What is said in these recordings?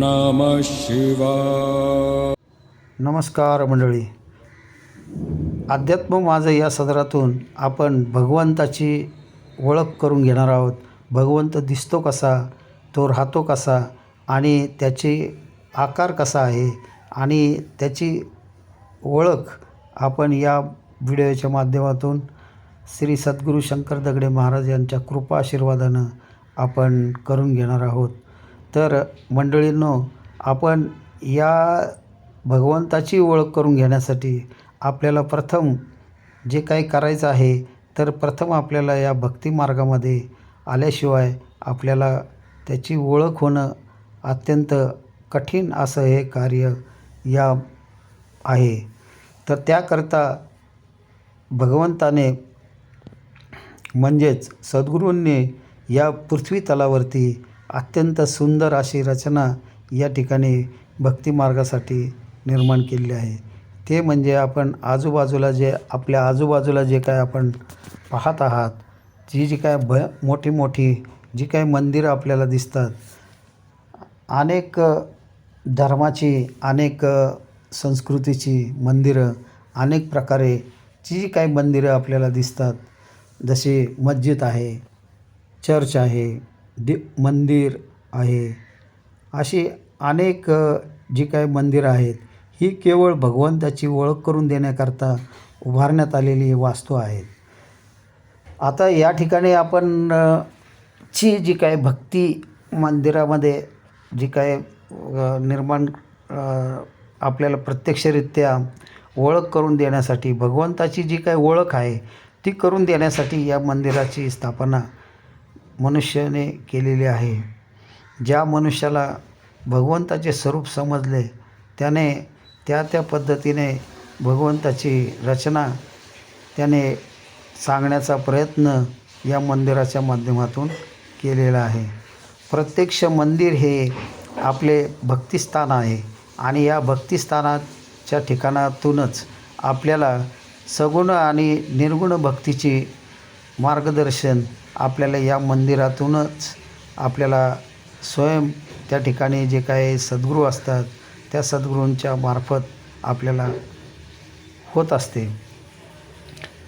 नमः शिवा नमस्कार मंडळी. अध्यात्म माझं या सदरातून आपण भगवंताची ओळख करून घेणार आहोत. भगवंत दिसतो कसा तो राहतो कसा आणि त्याचे आकार कसा आहे आणि त्याची ओळख आपण या व्हिडिओच्या माध्यमातून श्री सद्गुरू शंकर दगडे महाराज यांच्या कृपा आशीर्वादानं आपण करून घेणार आहोत. तर मंडळींनो आपण या भगवंताची ओळख करून घेण्यासाठी आपल्याला प्रथम जे काही करायचं आहे तर प्रथम आपल्याला या भक्ती मार्गामध्ये आल्याशिवाय आपल्याला त्याची ओळख होणं अत्यंत कठीण असं हे कार्य या आहे. तर त्याकरता भगवंताने म्हणजेच सद्गुरूंनी या पृथ्वी तलावरती अत्यंत सुंदर अशी रचना या ठिकाणी भक्तिमार्गासाठी निर्माण केलेली आहे. ते म्हणजे आपण आजूबाजूला जे आपल्या आजूबाजूला जे काय आपण पाहत आहात जी जी काय भ मोठी मोठी जी काय मंदिरं आपल्याला दिसतात अनेक धर्माची अनेक संस्कृतीची मंदिरं अनेक प्रकारे जी जी काही मंदिरं आपल्याला दिसतात जसे मस्जिद आहे चर्च आहे दि मंदिर आहे. अशी अनेक जी काही मंदिरं आहेत ही केवळ भगवंताची ओळख करून देण्याकरता उभारण्यात आलेली वास्तू आहेत. आता या ठिकाणी आपण ची जी काय भक्ती मंदिरामध्ये जी काय निर्माण आपल्याला प्रत्यक्षरित्या ओळख करून देण्यासाठी भगवंताची जी काय ओळख आहे ती करून देण्यासाठी या मंदिराची स्थापना मनुष्याने केलेली आहे. ज्या मनुष्याला भगवंताचे स्वरूप समजले त्याने त्या त्या पद्धतीने भगवंताची रचना त्याने सांगण्याचा प्रयत्न या मंदिराच्या माध्यमातून केलेला आहे. प्रत्यक्ष मंदिर हे आपले भक्तिस्थान आहे आणि या भक्तिस्थानाच्या ठिकाणातूनच आपल्याला सगुण आणि निर्गुण भक्तीची मार्गदर्शन आपल्याला या मंदिरातूनच आपल्याला स्वयं त्या ठिकाणी जे काही सद्गुरू असतात त्या सद्गुरूंच्या मार्फत आपल्याला होत असते.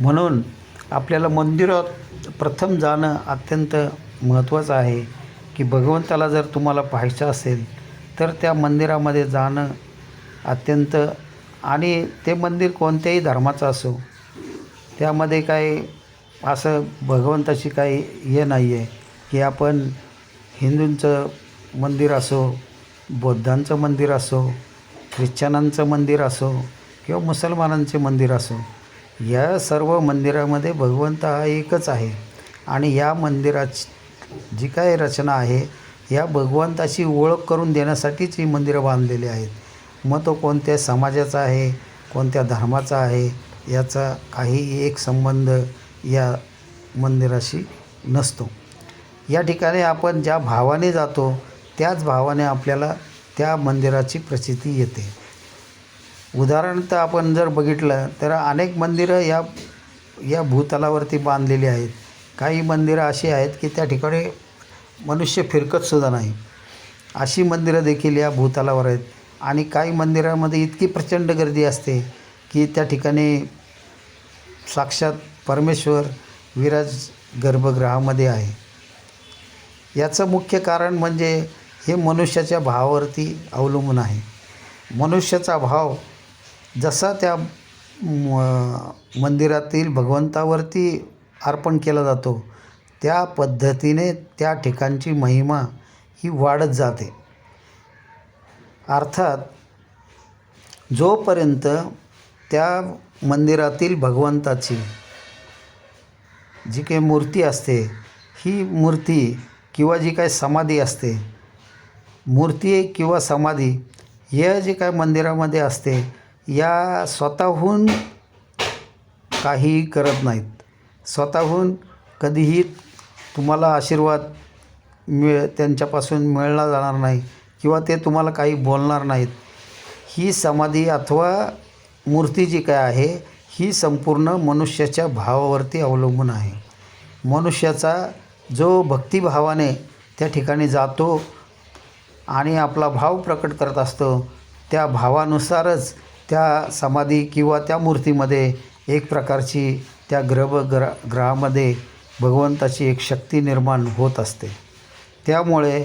म्हणून आपल्याला मंदिरात प्रथम जाणं अत्यंत महत्त्वाचं आहे की भगवंताला जर तुम्हाला पाहायचं असेल तर त्या मंदिरामध्ये जाणं अत्यंत आणि ते मंदिर कोणत्याही धर्माचं असो त्यामध्ये काही असं भगवंताची काही हे नाही आहे की आपण हिंदूंचं मंदिर असो बौद्धांचं मंदिर असो ख्रिश्चनांचं मंदिर असो किंवा मुसलमानांचे मंदिर असो या सर्व मंदिरामध्ये भगवंत हा एकच आहे. आणि या मंदिराची जी काय रचना आहे या भगवंताची ओळख करून देण्यासाठीच ही मंदिरं बांधलेली आहेत. मग तो कोणत्या समाजाचा आहे कोणत्या धर्माचा आहे याचा काही एक संबंध या मंदिराशी नसतो. या ठिकाणी आपण ज्या भावाने जातो त्याच भावाने आपल्याला त्या मंदिराची प्रचिती येते. उदाहरणार्थ आपण जर बघितलं तर अनेक मंदिरं या या भूतलावरती बांधलेली आहेत. काही मंदिरं अशी आहेत की त्या ठिकाणी मनुष्य फिरकतसुद्धा नाही. अशी मंदिरं देखील या भूतलावर आहेत. आणि काही मंदिरामध्ये इतकी प्रचंड गर्दी असते की त्या ठिकाणी साक्षात परमेश्वर विराज गर्भगृहामध्ये आहे. याचं मुख्य कारण म्हणजे हे मनुष्याच्या भावावरती अवलंबून आहे. मनुष्याचा भाव जसा त्या म- मंदिरातील भगवंतावरती अर्पण केला जातो त्या पद्धतीने त्या ठिकाणची महिमा ही वाढत जाते. अर्थात जोपर्यंत त्या मंदिरातील भगवंताची जी काही मूर्ती असते ही मूर्ती किंवा जी काही समाधी असते मूर्ती किंवा समाधी हे जे काय मंदिरामध्ये असते या स्वतःहून काहीही करत नाहीत. स्वतःहून कधीही तुम्हाला आशीर्वाद मिळ त्यांच्यापासून मिळला जाणार नाही किंवा ते तुम्हाला काही बोलणार नाहीत. ही समाधी अथवा मूर्ती जी काय आहे ही संपूर्ण मनुष्याच्या भावावरती अवलंबून आहे. मनुष्याचा जो भक्तिभावाने त्या ठिकाणी जातो आणि आपला भाव प्रकट करत असतो त्या भावानुसारच त्या समाधी किंवा त्या मूर्तीमध्ये एक प्रकारची त्या ग्रह ग्र ग्रहामध्ये भगवंताची एक शक्ती निर्माण होत असते. त्यामुळे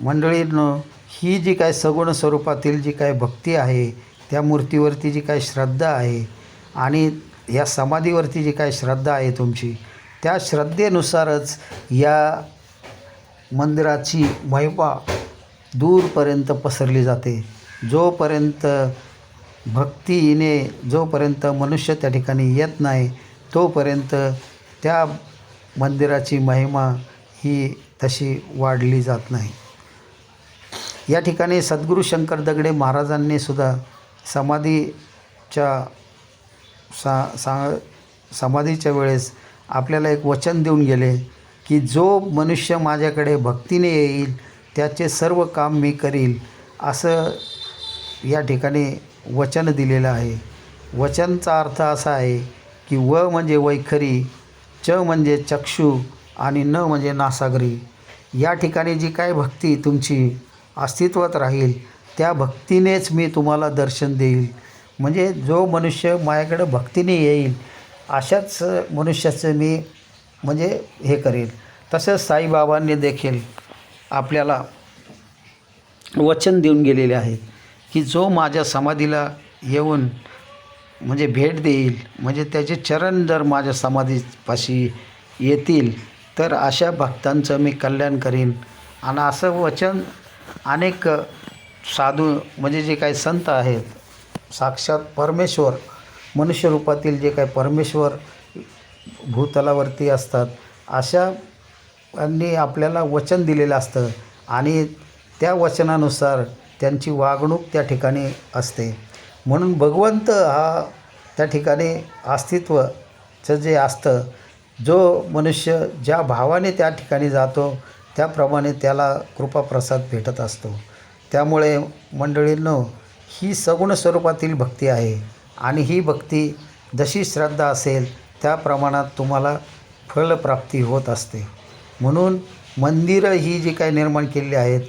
मंडळीनं ही जी काय सगुण स्वरूपातील जी काय भक्ती आहे त्या मूर्तीवरती जी काय श्रद्धा आहे आणि या समाधीवरती जी काय श्रद्धा आहे तुमची त्या श्रद्धेनुसारच या मंदिराची महिमा दूरपर्यंत पसरली जाते. जोपर्यंत भक्तीने जोपर्यंत मनुष्य त्या ठिकाणी येत नाही तोपर्यंत त्या मंदिराची महिमा ही तशी वाढली जात नाही. या ठिकाणी सद्गुरू शंकर दगडे महाराजांनी सुद्धा समाधीच्या सा सा समाधीच्या वेळेस आपल्याला एक वचन देऊन गेले की जो मनुष्य माझ्याकडे भक्तीने येईल त्याचे सर्व काम मी करील असं या ठिकाणी वचन दिलेलं आहे. वचनचा अर्थ असा आहे की व म्हणजे वैखरी च म्हणजे चक्षु आणि न म्हणजे नासागरी. या ठिकाणी जी काय भक्ती तुमची अस्तित्वात राहील त्या भक्तीनेच मी तुम्हाला दर्शन देईल. म्हणजे जो मनुष्य माझ्याकडं भक्तीने येईल अशाच मनुष्याचं मी म्हणजे हे करेल. तसंच साईबाबांनी देखील आपल्याला वचन देऊन गेलेले आहे की जो माझ्या समाधीला येऊन म्हणजे भेट देईल म्हणजे त्याचे चरण जर माझ्या समाधीपाशी येतील तर अशा भक्तांचं मी कल्याण करीन. आणि असं वचन अनेक साधू म्हणजे जे काही संत आहेत साक्षात परमेश्वर मनुष्यरूपातील जे काही परमेश्वर भूतलावरती असतात अशा यांनी आपल्याला वचन दिलेलं असतं आणि त्या वचनानुसार त्यांची वागणूक त्या ठिकाणी असते. म्हणून भगवंत हा त्या ठिकाणी अस्तित्वचं जे असतं जो मनुष्य ज्या भावाने त्या ठिकाणी जातो त्याप्रमाणे त्याला कृपाप्रसाद भेटत असतो. त्यामुळे मंडळींनो ही सगुण स्वरूपातील भक्ती आहे. आणि ही भक्ती जशी श्रद्धा असेल त्या प्रमाणात तुम्हाला फलप्राप्ती होत असते. म्हणून मंदिरं ही जी काही निर्माण केलेली आहेत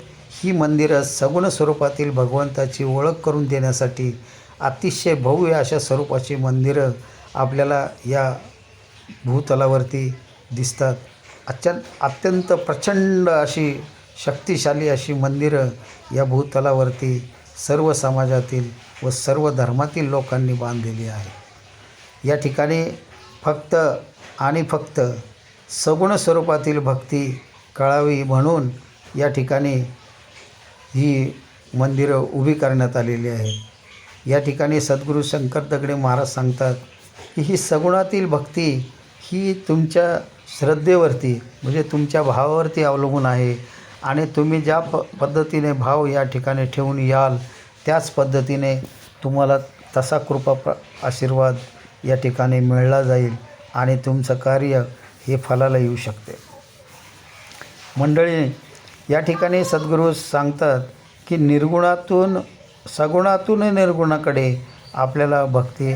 ही मंदिरं सगुण स्वरूपातील भगवंताची ओळख करून देण्यासाठी अतिशय भव्य अशा स्वरूपाची मंदिरं आपल्याला या भूतलावरती दिसतात. अत्यंत अत्यंत प्रचंड अशी शक्तिशाली अशी मंदिरं या भूतलावरती सर्व समाजातील व सर्व धर्मातील लोकांनी बांधलेली आहे. या ठिकाणी फक्त आणि फक्त सगुण स्वरूपातील भक्ती कळावी म्हणून या ठिकाणी ही मंदिरं उभी करण्यात आलेली आहेत या ठिकाणी सद्गुरू शंकर दगडे महाराज सांगतात की ही सगुणातील भक्ती ही तुमच्या श्रद्धेवरती म्हणजे तुमच्या भावावरती अवलंबून आहे. आणि तुम्ही ज्या प पद्धतीने भाव या ठिकाणी ठेवून याल त्याच पद्धतीने तुम्हाला तसा कृपा प्र आशीर्वाद या ठिकाणी मिळला जाईल आणि तुमचं कार्य हे फलाला येऊ शकते. मंडळी या ठिकाणी सद्गुरू सांगतात की निर्गुणातून सगुणातून निर्गुणाकडे आपल्याला भक्ती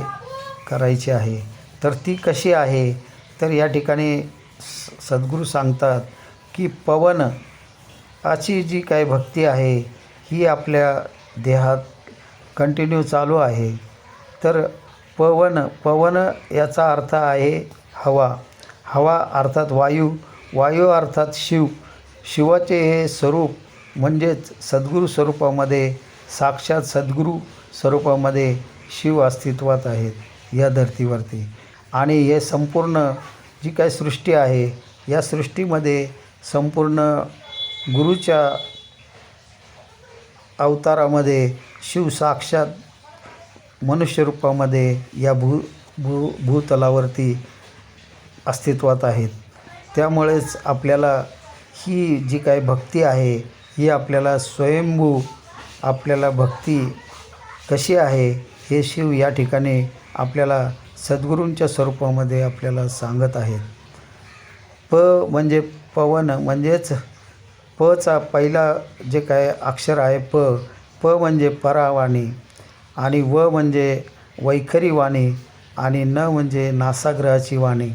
करायची आहे. तर ती कशी आहे? तर या ठिकाणी स सद्गुरू सांगतात की पवन अशी जी काही भक्ती आहे ही आपल्या देहात कंटिन्यू चालू आहे. तर पवन पवन याचा अर्थ आहे हवा. हवा अर्थात वायू वायू अर्थात शिव. शिवाचे हे स्वरूप म्हणजेच सद्गुरू स्वरूपामध्ये साक्षात सद्गुरू स्वरूपामध्ये शिव अस्तित्वात आहेत या धर्तीवरती. आणि हे संपूर्ण जी काही सृष्टी आहे या सृष्टीमध्ये संपूर्ण गुरुच्या अवतारामध्ये शिव साक्षात मनुष्यरूपामध्ये या भू भू भूतलावरती अस्तित्वात आहेत. त्यामुळेच आपल्याला ही जी काही भक्ती आहे ही आपल्याला स्वयंभू आपल्याला भक्ती कशी आहे हे शिव या ठिकाणी आपल्याला सद्गुरूंच्या स्वरूपामध्ये आपल्याला सांगत आहेत. प म्हणजे पवन म्हणजेच पचा पहिला जे काय अक्षर आहे प प म्हणजे परावाणी आणि व म्हणजे वैखरी वाणी आणि न म्हणजे नासाग्रहाची वाणी.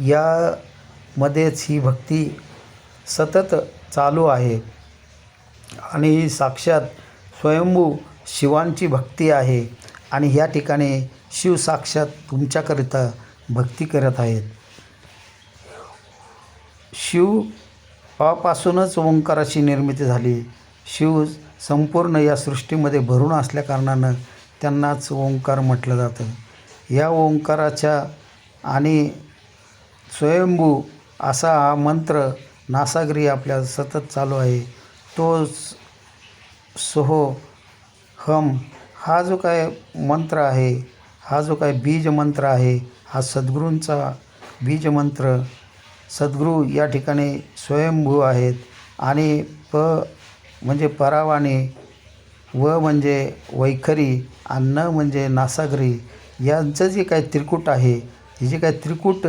यामध्येच ही भक्ती सतत चालू आहे आणि ही साक्षात स्वयंभू शिवांची भक्ती आहे आणि ह्या ठिकाणी शिव साक्षात तुमच्याकरिता भक्ती करत आहेत. शिव अपासूनच ओंकाराची निर्मिती झाली. शिव संपूर्ण या सृष्टीमध्ये भरून असल्याकारणानं त्यांनाच ओंकार म्हटलं जातं. या ओंकाराच्या आणि स्वयंभू असा हा मंत्र नासागरी आपल्या सतत चालू आहे. तो सोहो हम हा जो काय मंत्र आहे हा जो काय बीज मंत्र आहे हा सद्गुरूंचा बीज मंत्र सद्गुरू या ठिकाणी स्वयंभू आहेत आणि प म्हणजे परावाने व म्हणजे वैखरी आणि न म्हणजे नासागरी यांचं जे काय त्रिकूट आहे हे जे काय त्रिकूट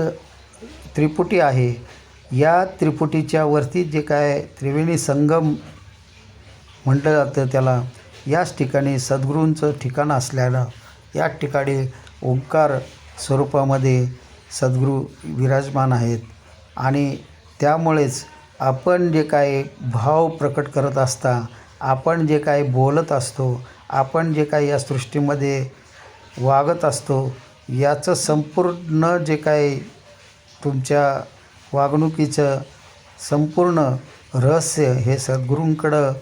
त्रिपुटी आहे या त्रिपुटीच्या वरती जे काय त्रिवेणी संगम म्हटलं जातं त्याला याच ठिकाणी सद्गुरूंचं ठिकाण असल्यानं या ठिकाणी ओंकार स्वरूपामध्ये सद्गुरू विराजमान आहेत. आणि त्यामुळेच आपण जे काही भाव प्रकट करत असता आपण जे काही बोलत असतो आपण जे काय या सृष्टीमध्ये वागत असतो याचं संपूर्ण जे काही तुमच्या वागणुकीचं संपूर्ण रहस्य हे सद्गुरूंकडं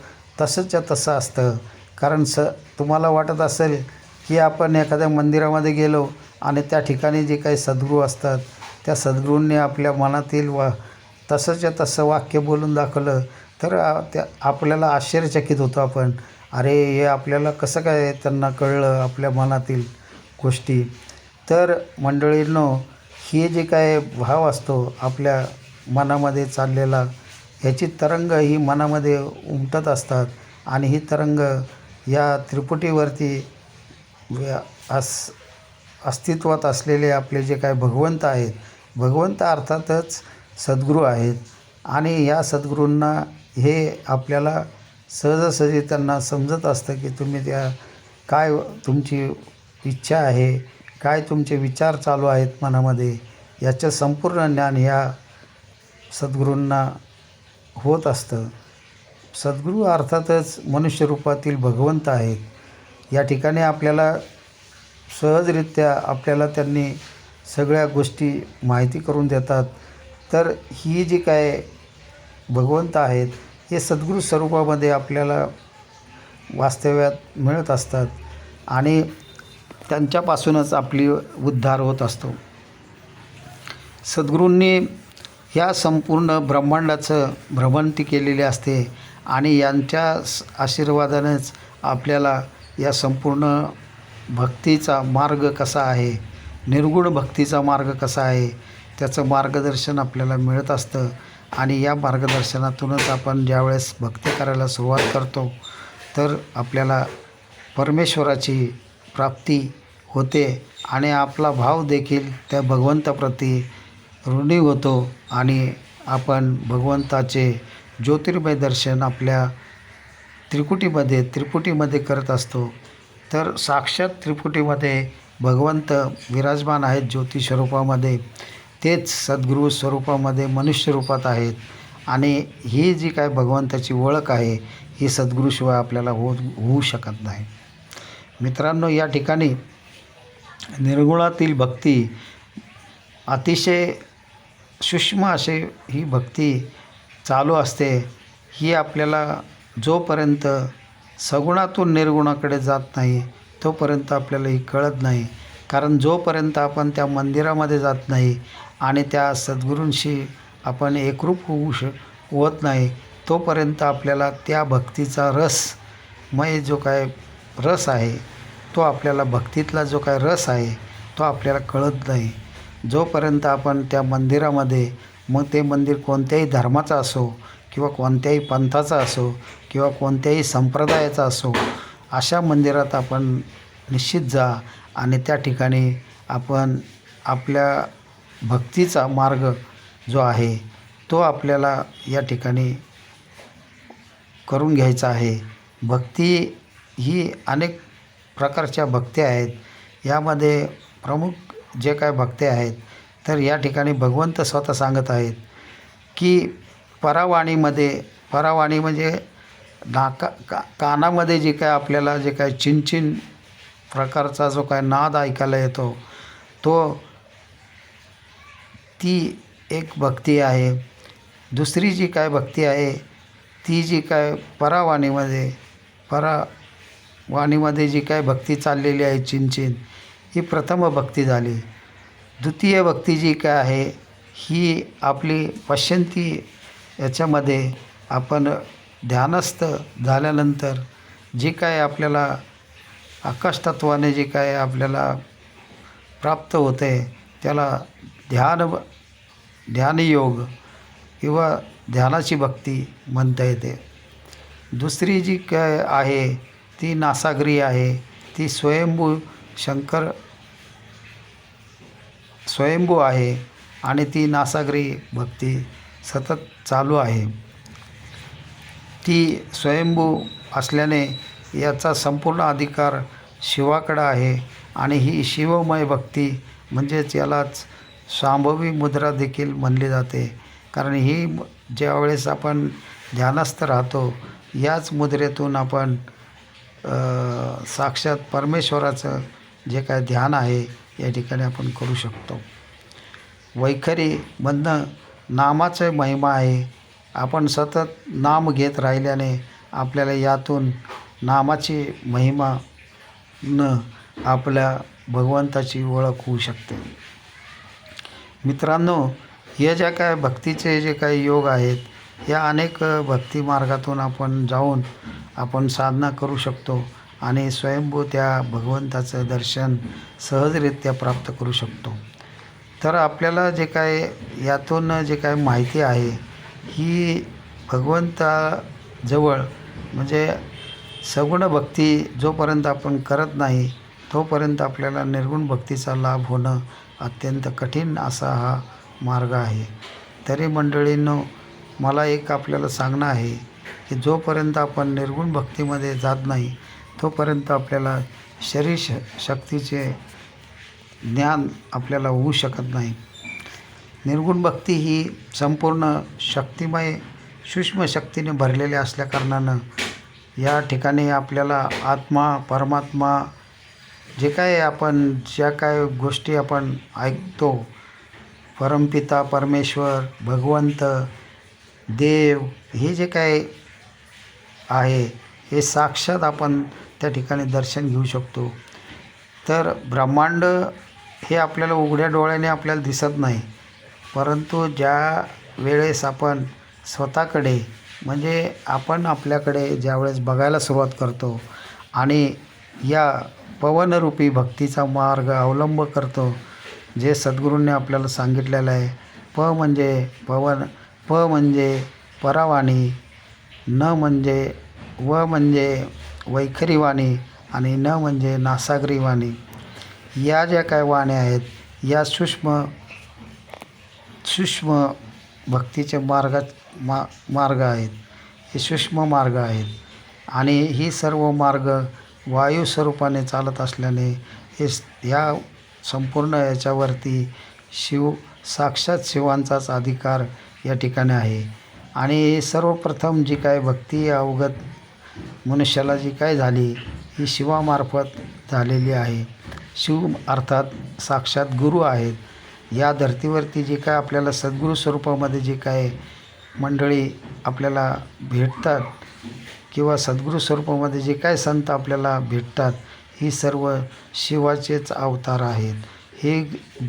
तसंच्या तसं असतं. कारण स तुम्हाला वाटत असेल की आपण एखाद्या मंदिरामध्ये गेलो आणि त्या ठिकाणी जे काही सद्गुरू असतात त्या सद्गुरूंनी आपल्या मनातील वा तसंच्या तसं वाक्य बोलून दाखवलं. तर त्या आपल्याला आश्चर्यचकित होतो आपण. अरे हे आपल्याला कसं काय त्यांना कळलं आपल्या मनातील गोष्टी? तर मंडळींनो हे जे काय भाव असतो आपल्या मनामध्ये चाललेला ह्याची तरंग ही मनामध्ये उमटत असतात. आणि ही तरंग या त्रिपुटीवरती व्या- अस अस्तित्वात असलेले आपले जे काय भगवंत आहेत भगवंत अर्थातच सद्गुरू आहेत. आणि या सद्गुरूंना हे आपल्याला सहजासहजी त्यांना समजत असतं की तुम्ही त्या काय तुमची इच्छा आहे काय तुमचे विचार चालू आहेत मनामध्ये याचं संपूर्ण ज्ञान ह्या सद्गुरूंना होत असतं. सद्गुरू अर्थातच मनुष्यरूपातील भगवंत आहेत. या ठिकाणी आपल्याला सहजरित्या आपल्याला त्यांनी सगळ्या गोष्टी माहिती करून देतात. तर ही जी काय भगवंत आहेत हे सद्गुरू स्वरूपामध्ये आपल्याला वास्तव्यात मिळत असतात आणि त्यांच्यापासूनच आपली उद्धार होत असतो. सद्गुरूंनी ह्या संपूर्ण ब्रह्मांडाचं भ्रमंती केलेली असते आणि यांच्या स- आशीर्वादानेच आपल्याला या संपूर्ण भक्तीचा मार्ग कसा आहे निर्गुण भक्तीचा मार्ग कसा आहे? त्याचं मार्गदर्शन आपल्याला मिळत असतं. आणि या मार्गदर्शनातूनच आपण ज्यावेळेस भक्ती करायला सुरुवात करतो तर आपल्याला परमेश्वराची प्राप्ती होते आणि आपला भाव देखील त्या भगवंताप्रती ऋणी होतो आणि आपण भगवंताचे ज्योतिर्मय दर्शन आपल्या त्रिकुटीमध्ये त्रिपुटीमध्ये करत असतो. तर साक्षात त्रिपुटीमध्ये भगवंत विराजमान आहेत ज्योती स्वरूपामध्ये तेच सद्गुरू स्वरूपामध्ये मनुष्य रूपात आहेत. आणि ही जी काय भगवंताची ओळख आहे ही सद्गुरूशिवाय आपल्याला हो होऊ शकत नाही. मित्रांनो या ठिकाणी निर्गुणातील भक्ती अतिशय सूक्ष्म असे ही भक्ती चालू असते. ही आपल्याला जोपर्यंत सगुणातून निर्गुणाकडे जात नाही तोपर्यंत आपल्याला ही कळत नाही. कारण जोपर्यंत आपण त्या मंदिरामध्ये जात नाही आणि त्या सद्गुरूंशी आपण एकरूप होऊ श होत नाही तोपर्यंत आपल्याला त्या भक्तीचा रस मय जो काय रस आहे तो आपल्याला भक्तीतला जो काय रस आहे तो आपल्याला कळत नाही. जोपर्यंत आपण त्या मंदिरामध्ये मग ते मंदिर कोणत्याही धर्माचं असो किंवा कोणत्याही पंथाचा असो किंवा कोणत्याही संप्रदायाचा असो अशा मंदिरात आपण निश्चित जा आणि त्या ठिकाणी आपण आपल्या भक्तीचा मार्ग जो आहे तो आपल्याला या ठिकाणी करून घ्यायचा आहे. भक्ती ही अनेक प्रकारच्या भक्त्या आहेत. यामध्ये प्रमुख जे काय भक्त्या आहेत तर या ठिकाणी भगवंत स्वतः सांगत आहेत की परावाणीमध्ये परावाणी म्हणजे नाका का कानामध्ये जे काय आपल्याला जे काय चिनचिन प्रकारचा जो काय नाद ऐकायला येतो तो ती एक भक्ती आहे. दुसरी जी काय भक्ती आहे ती जी काय परावाणीमध्ये परावाणीमध्ये जी काय भक्ती चाललेली आहे चिनचिन ही प्रथम भक्ती झाली. द्वितीय भक्ती जी काय आहे ही आपली पश्यंती याच्यामध्ये आपण ध्यानस्थ झाल्यानंतर जे काय आपल्याला आकाशतत्वाने जे काय आपल्याला प्राप्त होते त्याला ध्यान ध्यानयोग किंवा ध्यानाची भक्ती म्हणता येते. दुसरी जी काय आहे ती नासागरी आहे. ती स्वयंभू शंकर स्वयंभू आहे आणि ती नासागरी भक्ती सतत चालू आहे. ती स्वयंभू असल्याने याचा संपूर्ण अधिकार शिवाकडं आहे आणि ही शिवमय भक्ती म्हणजेच यालाच शांभवी मुद्रा देखील म्हणली जाते. कारण ही ज्यावेळेस आपण ध्यानस्थ राहतो याच मुद्रेतून आपण साक्षात परमेश्वराचं जे काय ध्यान आहे या ठिकाणी आपण करू शकतो. वैखरी म्हणणं नामाचं महिमा आहे. आपण सतत नाम घेत राहिल्याने आपल्याला यातून नामाची महिमा न आपल्या भगवंताची ओळख होऊ शकते. मित्रांनो या ज्या काय भक्तीचे जे काही योग आहेत या अनेक भक्ती मार्गातून आपण जाऊन आपण साधना करू शकतो आणि स्वयंभू त्या भगवंताचं दर्शन सहजरित्या प्राप्त करू शकतो. तर आपल्याला जे काय यातून जे काय माहिती आहे ही भगवंताजवळ म्हणजे सगुण भक्ती जोपर्यंत आपण करत नाही तोपर्यंत आपल्याला निर्गुण भक्तीचा लाभ होणं अत्यंत कठीण असा हा मार्ग आहे. तरी मंडळींनो मला एक आपल्याला सांगणं आहे की जोपर्यंत आपण निर्गुण भक्तीमध्ये जात नाही तोपर्यंत आपल्याला शरीर श शक्तीचे ज्ञान आपल्याला होऊ शकत नाही. निर्गुण भक्ती ही संपूर्ण शक्तिमय सूक्ष्म शक्तीने भरलेली असल्याकारणानं या ठिकाणी आपल्याला आत्मा परमात्मा जे काय आपण ज्या काय गोष्टी आपण ऐकतो परमपिता परमेश्वर भगवंत देव हे जे काय आहे हे साक्षात आपण त्या ठिकाणी दर्शन घेऊ शकतो. तर ब्रह्मांड हे आपल्याला उघड्या डोळ्याने आपल्याला दिसत नाही. परंतु ज्या वेळेस आपण स्वतःकडे म्हणजे आपण आपल्याकडे ज्यावेळेस बघायला सुरुवात करतो आणि या पवनरूपी भक्तीचा मार्ग अवलंब करतो जे सद्गुरूंनी आपल्याला सांगितलेलं आहे प म्हणजे पवन प म्हणजे परावाणी न म्हणजे व म्हणजे वैखरी वाणी आणि न म्हणजे नासागरी वाणी या ज्या काय वाण्या आहेत या सूक्ष्म सूक्ष्म भक्तीचे मार्गात मा मार्ग आहेत. हे सूक्ष्म मार्ग आहेत. आणि ही सर्व मार्ग वायू स्वरूपाने चालत असल्याने हे या ह्या संपूर्ण याच्यावरती शिव साक्षात शिवांचाच अधिकार या ठिकाणी आहे. आणि सर्वप्रथम जी काय भक्ती अवगत मनुष्याला जी काय झाली ही शिवामार्फत झालेली आहे. शिव अर्थात साक्षात गुरु आहेत. या धर्तीवरती जे काय आपल्याला सद्गुरू स्वरूपामध्ये जे काय मंडळी आपल्याला भेटतात किंवा सद्गुरू स्वरूपामध्ये जे काय संत आपल्याला भेटतात ही सर्व शिवाचेच अवतार आहेत. हे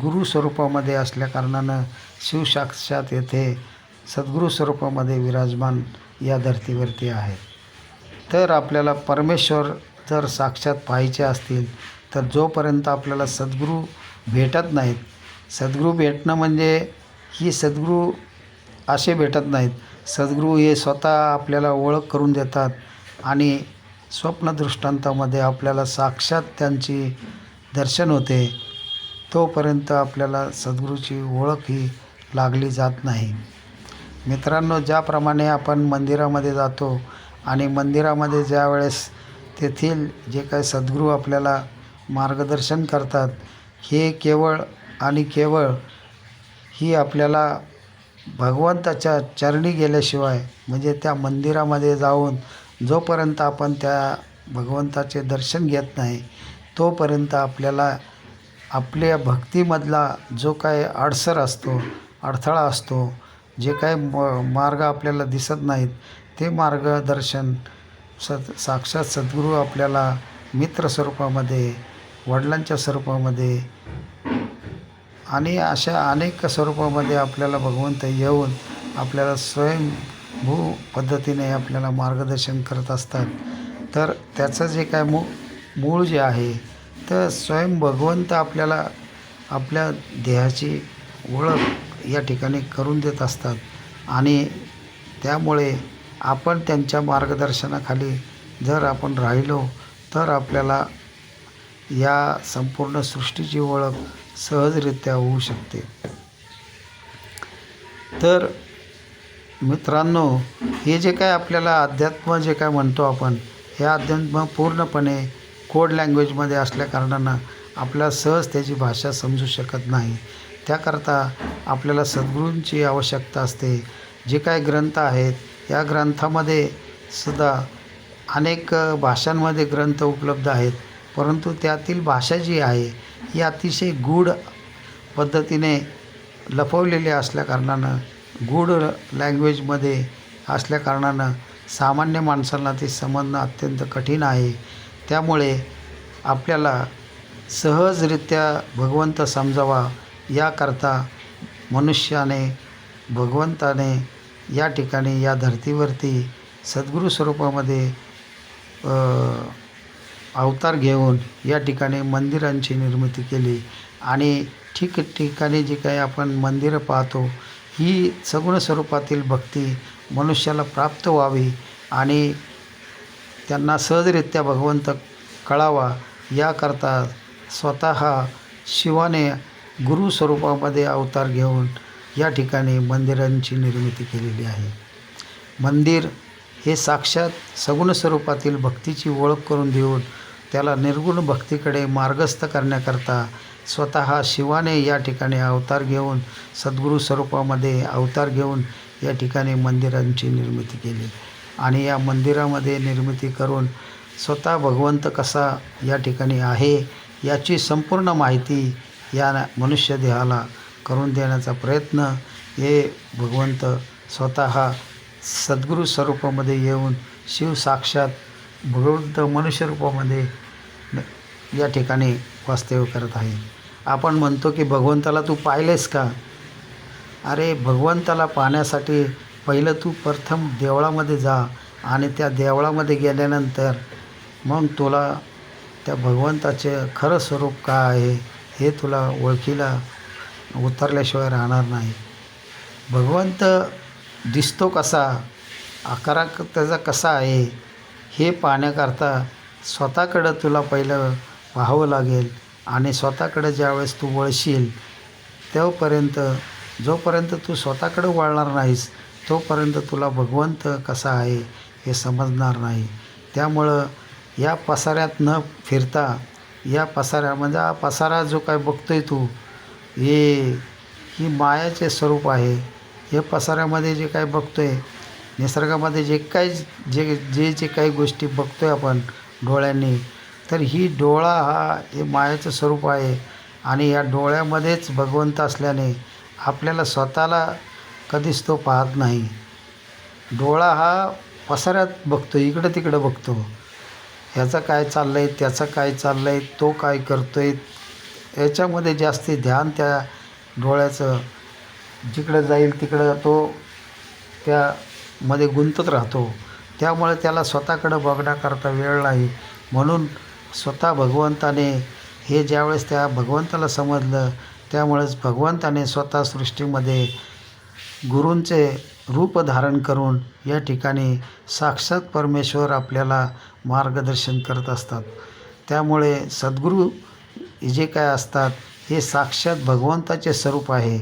गुरु स्वरूपामध्ये असल्याकारणानं शिव साक्षात येथे सद्गुरू स्वरूपामध्ये विराजमान या धर्तीवरती आहेत तर आपल्याला परमेश्वर जर साक्षात पाहायचे असतील तर जोपर्यंत आपल्याला सद्गुरू भेटत नाहीत सद्गुरू भेटणं म्हणजे ही सद्गुरू असे भेटत नाहीत. सद्गुरू हे स्वतः आपल्याला ओळख करून देतात आणि स्वप्नदृष्टांतामध्ये आपल्याला साक्षात त्यांची दर्शन होते. तोपर्यंत आपल्याला सद्गुरूची ओळख ही लागली जात नाही. मित्रांनो ज्याप्रमाणे आपण मंदिरामध्ये जातो आणि मंदिरामध्ये ज्या वेळेस तेथील जे काही सद्गुरू आपल्याला मार्गदर्शन करतात हे केवळ आणि केवळ ही आपल्याला भगवंताच्या चरणी गेल्याशिवाय म्हणजे त्या मंदिरामध्ये जाऊन जोपर्यंत आपण त्या भगवंताचे दर्शन घेत नाही तोपर्यंत आपल्याला आपल्या भक्तीमधला जो काय अडसर असतो अडथळा असतो जे काय म मार्ग आपल्याला दिसत नाहीत ते मार्गदर्शन सत साक्षात सद्गुरू आपल्याला मित्र स्वरूपामध्ये वडिलांच्या स्वरूपामध्ये आणि अशा अनेक स्वरूपामध्ये आपल्याला भगवंत येऊन आपल्याला स्वयंभू पद्धतीने आपल्याला मार्गदर्शन करत असतात. तर त्याचं जे काय मू मूळ जे आहे तर स्वयं भगवंत आपल्याला आपल्या देहाची ओळख या ठिकाणी करून देत असतात. आणि त्यामुळे आपण त्यांच्या मार्गदर्शनाखाली जर आपण राहिलो तर आपल्याला या संपूर्ण सृष्टीची ओळख सहजरित्या होऊ शकते. तर मित्रांनो हे जे काय आपल्याला अध्यात्म जे काय म्हणतो आपण हे अध्यात्म पूर्णपणे कोड लँग्वेजमध्ये असल्याकारणानं आपल्याला सहज त्याची भाषा समजू शकत नाही. त्याकरता आपल्याला सद्गुरूंची आवश्यकता असते. जे काय ग्रंथ आहेत या ग्रंथामध्ये सुद्धा अनेक भाषांमध्ये ग्रंथ उपलब्ध आहेत परंतु त्यातील भाषा जी आहे ही अतिशय गूढ पद्धतीने लपवलेली असल्याकारणानं गूढ लँग्वेजमध्ये असल्याकारणानं सामान्य माणसांना ते समजणं अत्यंत कठीण आहे. त्यामुळे आपल्याला सहजरित्या भगवंत समजावा याकरता मनुष्याने भगवंताने या ठिकाणी या धर्तीवरती सद्गुरू स्वरूपामध्ये अवतार घेऊन या ठिकाणी मंदिरांची निर्मिती केली. आणि ठिकठिकाणी जी काही आपण मंदिरं पाहतो ही सगुण स्वरूपातील भक्ती मनुष्याला प्राप्त व्हावी आणि त्यांना सहजरित्या भगवंत कळावा याकरता स्वतः शिवाने गुरु स्वरूपामध्ये अवतार घेऊन या ठिकाणी मंदिरांची निर्मिती केलेली आहे. मंदिर हे साक्षात सगुण स्वरूपातील भक्तीची ओळख करून देऊन त्याला निर्गुण भक्तीकडे मार्गस्थ करण्याकरता स्वतः शिवाने या ठिकाणी अवतार घेऊन सद्गुरू स्वरूपामध्ये अवतार घेऊन या ठिकाणी मंदिरांची निर्मिती केली. आणि या मंदिरामध्ये निर्मिती करून स्वतः भगवंत कसा या ठिकाणी आहे याची संपूर्ण माहिती या मनुष्य देहाला करून देण्याचा प्रयत्न हे भगवंत स्वतः सद्गुरू स्वरूपामध्ये येऊन शिव साक्षात भगवंत मनुष्य रूपामध्ये या ठिकाणी वास्तव्य करत आहे. आपण म्हणतो की भगवंताला तू पाहिलेस का? अरे भगवंताला पाहण्यासाठी पहिलं तू प्रथम देवळामध्ये जा आणि त्या देवळामध्ये गेल्यानंतर मग तुला त्या भगवंताचे खरं स्वरूप काय आहे हे तुला ओळखीला उतरल्याशिवाय राहणार नाही. भगवंत दिसतो कसा? आकारा त्याचा कसा आहे? हे पाहण्याकरता स्वतःकडं तुला पहिलं पाहावं लागेल आणि स्वतःकडं ज्यावेळेस तू वळशील तोपर्यंत जोपर्यंत तू स्वतःकडं वळणार नाहीस तोपर्यंत तुला भगवंत कसा आहे हे समजणार नाही. त्यामुळं या पसाऱ्यात न फिरता या पसाऱ्या म्हणजे हा पसारा जो काय बघतोय तू हे ही मायाचे स्वरूप आहे. हे पसाऱ्यामध्ये जे काय बघतोय निसर्गामध्ये जे काही जे जे जे काही गोष्टी बघतोय आपण डोळ्यांनी तर ही डोळा हा हे मायाचं स्वरूप आहे. आणि या डोळ्यामध्येच भगवंत असल्याने आपल्याला स्वतःला कधीच तो पाहत नाही. डोळा हा पसाऱ्यात बघतो इकडं तिकडं बघतो. ह्याचं काय चाललं आहे त्याचं काय चाललं आहे तो काय करतो आहे याच्यामध्ये जास्ती ध्यान त्या डोळ्याचं जिकडं जाईल तिकडं तो त्यामध्ये गुंतत राहतो. त्यामुळे त्याला स्वतःकडं बघण्याकरता वेळ नाही. म्हणून स्वतः भगवंताने हे ज्यावेळेस त्या भगवंताला समजलं त्यामुळेच भगवंताने स्वतः सृष्टीमध्ये गुरूंचे रूप धारण करून या ठिकाणी साक्षात परमेश्वर आपल्याला मार्गदर्शन करत असतात. त्यामुळे सद्गुरू जे काय असतात हे साक्षात भगवंताचे स्वरूप आहे.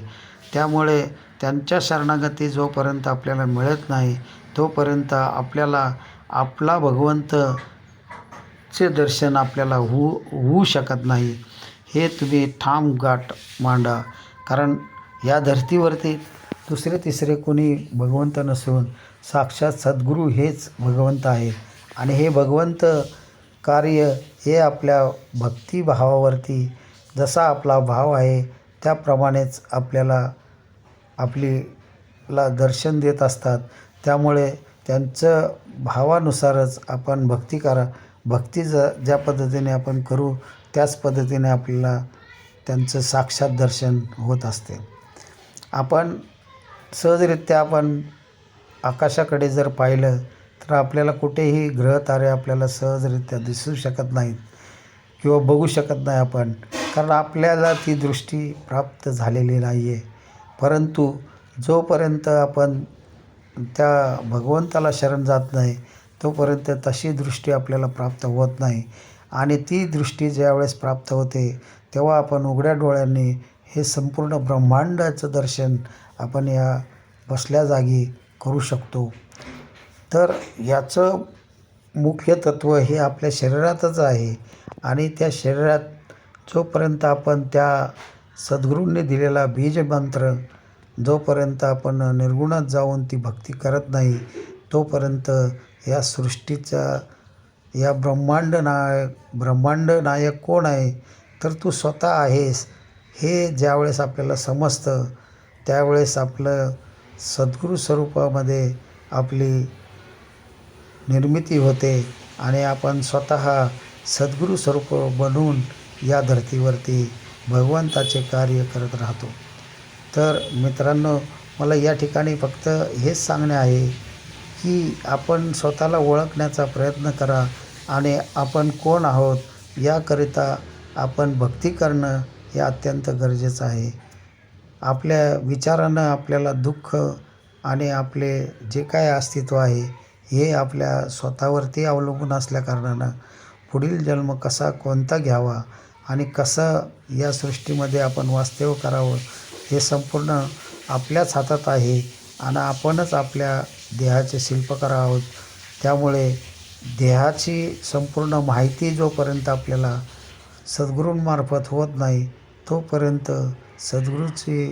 त्यामुळे त्यांच्या शरणागती जोपर्यंत आपल्याला मिळत नाही तोपर्यंत आपल्याला आपला भगवंत चे दर्शन आपल्याला होऊ होऊ शकत नाही. हे तुम्ही ठाम गाठ मांडा. कारण या धर्तीवरती दुसरे तिसरे कोणी भगवंत नसून साक्षात सद्गुरू हेच भगवंत आहेत. आणि हे भगवंत कार्य हे आपल्या भक्तिभावावरती जसा आपला भाव आहे त्याप्रमाणेच आपल्याला आपलीला दर्शन देत असतात. त्यामुळे त्यांचं भावानुसारच आपण भक्ती करा भक्ती ज ज्या पद्धतीने आपण करू त्याच पद्धतीने आपल्याला त्यांचं साक्षात दर्शन होत असते. आपण सहजरित्या आपण आकाशाकडे जर पाहिलं तर आपल्याला कुठेही ग्रहतारे आपल्याला सहजरित्या दिसू शकत नाहीत किंवा बघू शकत नाही आपण कारण आपल्याला ती दृष्टी प्राप्त झालेली नाही आहे परंतु जोपर्यंत आपण त्या भगवंताला शरण जात नाही तोपर्यंत तशी दृष्टी आपल्याला प्राप्त होत नाही. आणि ती दृष्टी ज्यावेळेस प्राप्त होते तेव्हा आपण उघड्या डोळ्यांनी हे संपूर्ण ब्रह्मांडाचं दर्शन आपण या बसल्या जागी करू शकतो. तर याचं मुख्य तत्त्व हे आपल्या शरीरातच आहे. आणि त्या शरीरात जोपर्यंत आपण त्या सद्गुरूंनी दिलेला बीजमंत्र जोपर्यंत आपण निर्गुणात जाऊन ती भक्ती करत नाही तोपर्यंत या सृष्टीचा या ब्रह्मांड नायक ब्रह्मांड नायक कोण आहे? तर तू स्वतः आहेस. हे ज्यावेळेस आपल्याला समजतं त्यावेळेस आपलं सद्गुरू स्वरूपामध्ये आपली निर्मिती होते आणि आपण स्वतः सद्गुरू स्वरूप बनून या धर्तीवरती भगवंताचे कार्य करत राहतो. तर मित्रांनो मला या ठिकाणी फक्त हेच सांगणे आहे की आपण स्वतःला ओळखण्याचा प्रयत्न करा आणि आपण कोण आहोत याकरिता आपण भक्ती करणं हे अत्यंत गरजेचं आहे. आपल्या विचारानं आपल्याला दुःख आणि आपले जे काय अस्तित्व आहे हे आपल्या स्वतःवरती अवलंबून असल्याकारणानं पुढील जन्म कसा कोणता घ्यावा आणि कसं या सृष्टीमध्ये आपण वास्तव्य करावं हे संपूर्ण आपल्याच हातात आहे आणि आपणच आपल्या देहाचे शिल्पकार आहोत. त्यामुळे देहाची संपूर्ण माहिती जोपर्यंत आपल्याला सद्गुरूंमार्फत होत नाही तोपर्यंत सद्गुरूची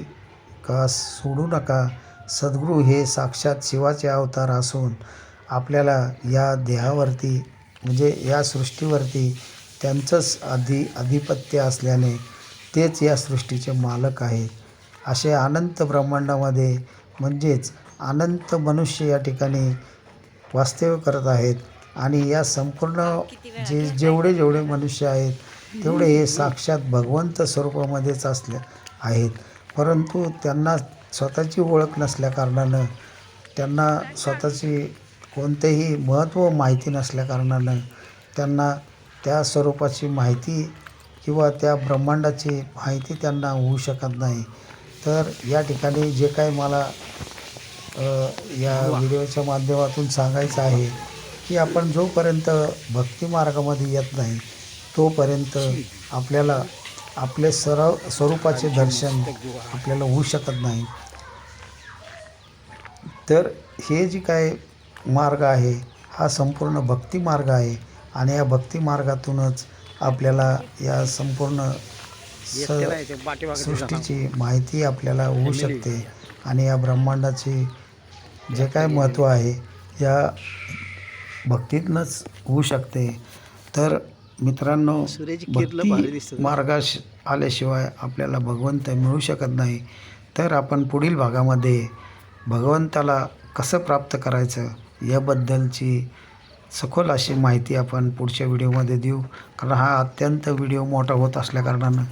का सोडू नका. सद्गुरू हे साक्षात शिवाचे अवतार असून आपल्याला या देहावरती म्हणजे या सृष्टीवरती त्यांचंच आधी अधिपत्य असल्याने तेच या सृष्टीचे मालक आहेत. असे अनंत ब्रह्मांडामध्ये म्हणजेच अनंत मनुष्य या ठिकाणी वास्तव्य करत आहेत. आणि या संपूर्ण जे जेवढे जेवढे मनुष्य आहेत तेवढे हे साक्षात भगवंत स्वरूपामध्येच असले आहेत. परंतु त्यांना स्वतःची ओळख नसल्या कारणानं त्यांना स्वतःची कोणतेही महत्त्व माहिती नसल्या कारणानं त्यांना त्या स्वरूपाची माहिती किंवा त्या ब्रह्मांडाची माहिती त्यांना होऊ शकत नाही. तर या ठिकाणी जे काय मला या व्हिडिओच्या माध्यमातून सांगायचं आहे की आपण जोपर्यंत भक्तिमार्गामध्ये येत नाही तोपर्यंत आपल्याला आपले सरळ स्वरूपाचे दर्शन आपल्याला होऊ शकत नाही. तर हे जी काय मार्ग आहे हा संपूर्ण भक्ती मार्ग आहे आणि या भक्ती मार्गातूनच आपल्याला या संपूर्ण स सृष्टीची माहिती आपल्याला होऊ शकते आणि या ब्रह्मांडाची जे काय महत्त्व आहे या भक्तीतनंच होऊ शकते. तर मित्रांनो भक्ती मार्गाश आल्याशिवाय आपल्याला भगवंत मिळू शकत नाही. तर आपण पुढील भागामध्ये भगवंताला कसं प्राप्त करायचं याबद्दलची सखोल अशी माहिती आपण पुढच्या व्हिडिओमध्ये देऊ. कारण हा अत्यंत व्हिडिओ मोठा होत असल्याकारणानं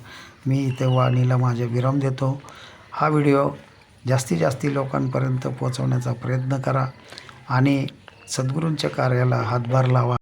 मी इथे वाणीला माझ्या विराम देतो. हा व्हिडिओ जास्तीत जास्ती लोकांपर्यंत पोहोचवण्याचा प्रयत्न करा आणि सद्गुरूंच्या कार्याला हातभार लावा.